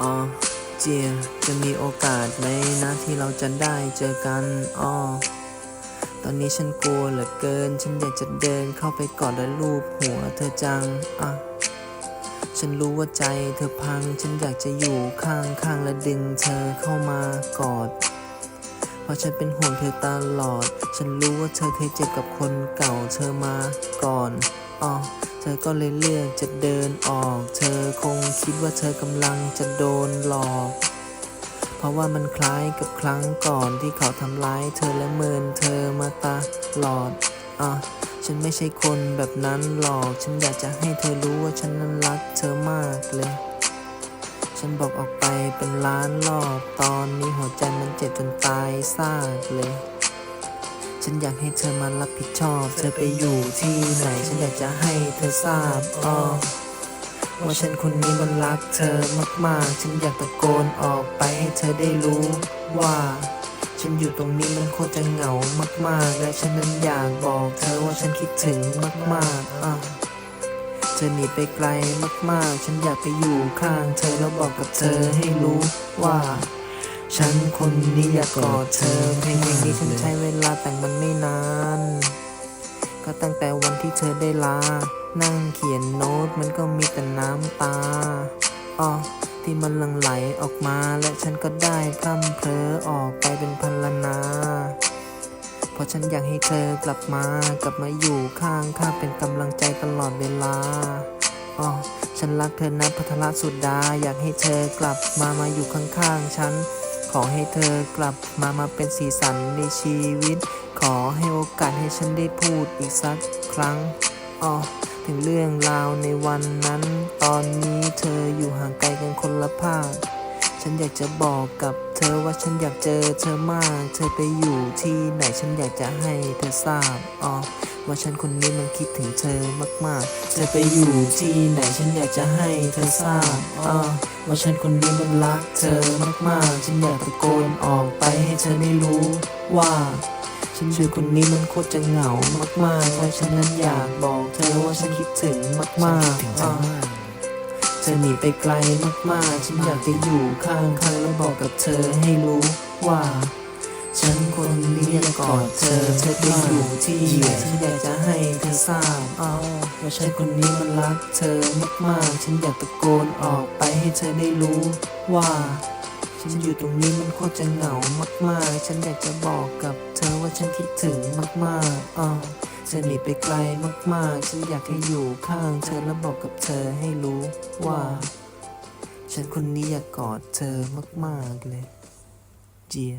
อ๋อเจียจะมีโอกาสไหมนะที่เราจะได้เจอกันอ๋อตอนนี้ฉันกลัวเหลือเกิน ฉันอยากจะเดินเข้าไปกอดและลูบหัวเธอจังอะฉันรู้ว่าใจเธอพัง ฉันอยากจะอยู่ข้างข้างและดึงเธอเข้ามากอด เพราะฉันเป็นห่วงเธอตลอด ฉันรู้ว่าเธอเคยเจ็บกับคนเก่าเธอมาก่อนอ๋อ เธอก็เลยเลือกจะเดินออก เธอคงคิดว่าเธอกำลังจะโดนหลอก เพราะว่ามันคล้ายกับครั้งก่อนที่เขาทำร้ายเธอและเมินเธอมาตาหลอดอะฉันไม่ใช่คนแบบนั้นหรอก ฉันอยากจะให้เธอรู้ว่าฉันนั้นรักเธอมากเลย ฉันบอกออกไปเป็นล้านรอบ ตอนนี้หัวใจมันเจ็บจนตายซากเลย ฉันอยากให้เธอมารับผิดชอบ เธอไปอยู่ที่ไหน ฉันอยากจะให้เธอทราบอ้อว่าฉันคนนี้มันรักเธอมากๆ ฉันอยากตะโกนออกไปให้เธอได้รู้ว่า ฉันอยู่ตรงนี้มันโคตรจะเหงามากๆ และฉันนั้นอยากบอกเธอว่าฉันคิดถึงมากๆอะเธอหนีไปไกลมากๆ ฉันอยากไปอยู่ข้างเธอแล้วบอกกับเธอให้รู้ว่า ฉันคนนี้อยากกอดเธอเพลงนี้ฉันใช้เวลาแต่งมันไม่นาน ก็ตั้งแต่วันที่เธอได้ลา นั่งเขียนโน้ตมันก็มีแต่น้ำตาอ๋อที่มันหลั่งไหลออกมา และฉันก็ได้พร่ำเพลอออกไปเป็นพันลนาเพราะฉันอยากให้เธอกลับมากลับมาอยู่ข้างข้าเป็นกำลังใจตลอดเวลาอ๋อฉันรักเธอนะพัทรสุดา อยากให้เธอกลับมามาอยู่ข้างๆฉัน ขอให้เธอกลับมามาเป็นสีสันในชีวิต ขอให้โอกาสให้ฉันได้พูดอีกสักครั้งอ๋อถึงเรื่องราวในวันนั้น ตอนนี้เธออยู่ห่างไกลกันคนละภาค ฉันอยากจะบอกกับเธอว่าฉันอยากเจอเธอมาก เธอไปอยู่ที่ไหนฉันอยากจะให้เธอทราบอ๋อ ว่าฉันคนนี้มันคิดถึงเธอมากๆเธอไปอยู่ที่ไหนฉันอยากจะให้เธอทราบอ๋อว่าฉันคนนี้มันรักเธอมากๆ ฉันอยากตะโกนออกไปให้เธอได้รู้ว่าฉันอยู่คนนี้มันโคตรจะเหงามากๆและฉันนั้นอยากบอกเธอว่าฉันคิดถึงมากๆอ๋อเธอหนีไปไกลมากๆ ฉันอยากจะอยู่ข้างๆแล้วบอกกับเธอให้รู้ว่า ฉันคนนี้อยกกอดเธอเธอไปอยู่ที่ไหนฉันอยากจะให้เธอทราบเอาว่าฉันคนนี้มันรักเธอมากๆ ฉันอยากตะโกนออกไปให้เธอได้รู้ว่า ฉันอยู่ตรงนี้มันโคตรจะเหงามากๆ ฉันอยากจะบอกกับเธอว่าฉันคิดถึงมากๆอ่าเธอหนีไปไกลมากๆ ฉันอยากให้อยู่ข้างเธอแล้วบอกกับเธอให้รู้ว่า ฉันคนนี้อยากกอดเธอมากๆเลย เจีย